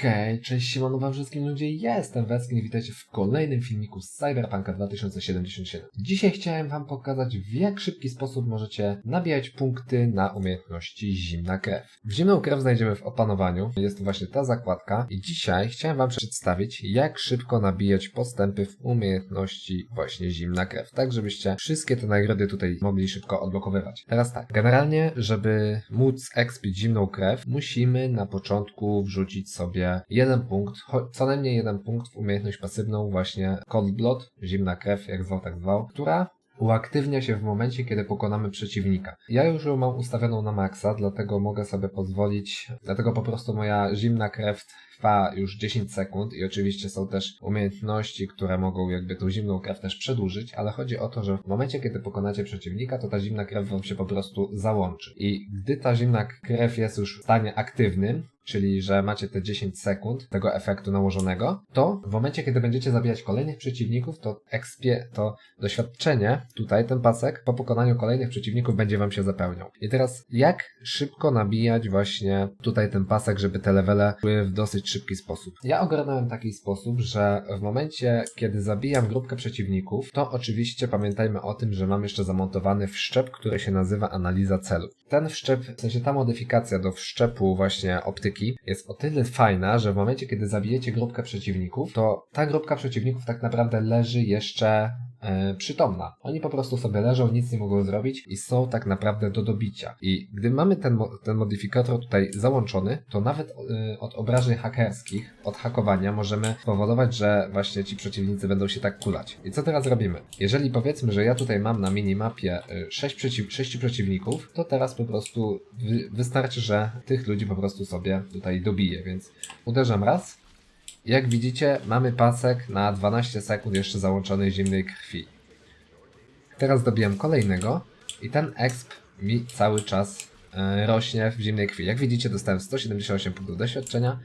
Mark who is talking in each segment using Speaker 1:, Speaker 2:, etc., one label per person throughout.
Speaker 1: Hej, cześć, siemano wam wszystkim ludzie, jestem Weskin i witajcie w kolejnym filmiku z Cyberpunka 2077. Dzisiaj chciałem wam pokazać w jak szybki sposób możecie nabijać punkty na umiejętności Zimna Krew. Zimną Krew znajdziemy w opanowaniu, jest to właśnie ta zakładka i dzisiaj chciałem wam przedstawić jak szybko nabijać postępy w umiejętności właśnie Zimna Krew, tak żebyście wszystkie te nagrody tutaj mogli szybko odblokowywać. Teraz tak, generalnie żeby móc expić Zimną Krew, musimy na początku wrzucić sobie jeden punkt, co najmniej jeden punkt w umiejętność pasywną właśnie Cold Blood, zimna krew, jak zwał tak zwał, która uaktywnia się w momencie, kiedy pokonamy przeciwnika. Ja już ją mam ustawioną na maksa, dlatego mogę sobie pozwolić, dlatego po prostu moja zimna krew trwa już 10 sekund i oczywiście są też umiejętności, które mogą jakby tą zimną krew też przedłużyć, ale chodzi o to, że w momencie, kiedy pokonacie przeciwnika, to ta zimna krew wam się po prostu załączy. I gdy ta zimna krew jest już w stanie aktywnym, czyli że macie te 10 sekund tego efektu nałożonego, to w momencie, kiedy będziecie zabijać kolejnych przeciwników, to expie, to doświadczenie, tutaj ten pasek, po pokonaniu kolejnych przeciwników będzie wam się zapełniał. I teraz, jak szybko nabijać właśnie tutaj ten pasek, żeby te levele były w dosyć szybki sposób? Ja ogarnąłem taki sposób, że w momencie, kiedy zabijam grupkę przeciwników, to oczywiście pamiętajmy o tym, że mam jeszcze zamontowany wszczep, który się nazywa analiza celu. Ten wszczep, w sensie ta modyfikacja do wszczepu właśnie optyki jest o tyle fajna, że w momencie, kiedy zabijecie grupkę przeciwników, to ta grupka przeciwników tak naprawdę leży jeszcze e, przytomna. Oni po prostu sobie leżą, nic nie mogą zrobić i są tak naprawdę do dobicia. I gdy mamy ten, mo- ten modyfikator tutaj załączony, to nawet e, od obrażeń hakerskich, od hakowania możemy powodować, że właśnie ci przeciwnicy będą się tak kulać. I co teraz robimy? Jeżeli powiedzmy, że ja tutaj mam na minimapie 6, przeciw- 6 przeciwników, to teraz po prostu wy- wystarczy, że tych ludzi po prostu sobie tutaj dobiję, więc uderzam raz, jak widzicie, mamy pasek na 12 sekund jeszcze załączonej zimnej krwi. Teraz dobijam kolejnego i ten exp mi cały czas e, rośnie w zimnej krwi. Jak widzicie, dostałem 178 punktów doświadczenia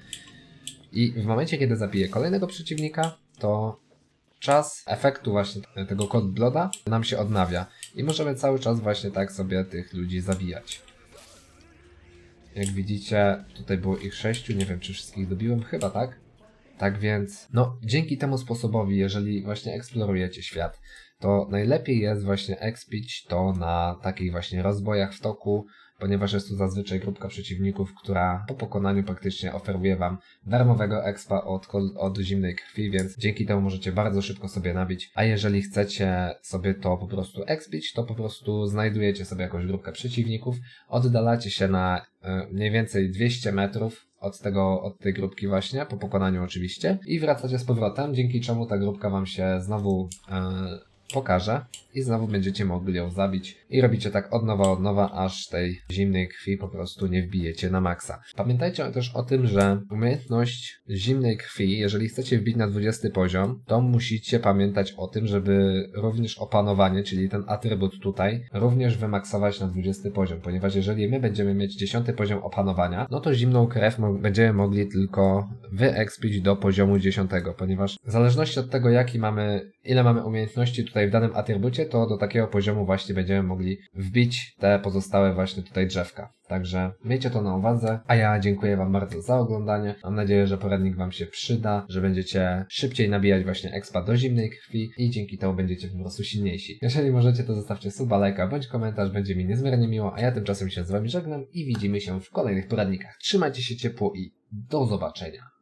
Speaker 1: i w momencie, kiedy zabiję kolejnego przeciwnika, to czas efektu właśnie tego Cold Blooda nam się odnawia i możemy cały czas właśnie tak sobie tych ludzi zabijać. Jak widzicie, tutaj było ich sześciu, nie wiem czy wszystkich dobiłem, chyba tak. Tak więc, no, dzięki temu sposobowi, jeżeli właśnie eksplorujecie świat, to najlepiej jest właśnie expić to na takich właśnie rozbojach w toku, ponieważ jest tu zazwyczaj grupka przeciwników, która po pokonaniu praktycznie oferuje wam darmowego expa od, od zimnej krwi, więc dzięki temu możecie bardzo szybko sobie nabić. A jeżeli chcecie sobie to po prostu expić, to po prostu znajdujecie sobie jakąś grupkę przeciwników, oddalacie się na e, mniej więcej 200 metrów od tego, od tej grupki właśnie, po pokonaniu oczywiście, i wracacie z powrotem, dzięki czemu ta grupka wam się znowu e, pokaże i znowu będziecie mogli ją zabić i robicie tak od nowa, od nowa, aż tej zimnej krwi po prostu nie wbijecie na maksa. Pamiętajcie też o tym, że umiejętność zimnej krwi, jeżeli chcecie wbić na 20 poziom, to musicie pamiętać o tym, żeby również opanowanie, czyli ten atrybut tutaj, również wymaksować na 20 poziom, ponieważ jeżeli my będziemy mieć 10 poziom opanowania, no to zimną krew będziemy mogli tylko wyekspić do poziomu 10, ponieważ w zależności od tego, jaki mamy, ile mamy umiejętności tutaj w danym atrybucie, to do takiego poziomu właśnie będziemy mogli wbić te pozostałe właśnie tutaj drzewka. Także miejcie to na uwadze, a ja dziękuję Wam bardzo za oglądanie. Mam nadzieję, że poradnik Wam się przyda, że będziecie szybciej nabijać właśnie expa do zimnej krwi i dzięki temu będziecie po prostu silniejsi. Jeżeli możecie, to zostawcie suba, lajka bądź komentarz, będzie mi niezmiernie miło, a ja tymczasem się z Wami żegnam i widzimy się w kolejnych poradnikach. Trzymajcie się ciepło i do zobaczenia.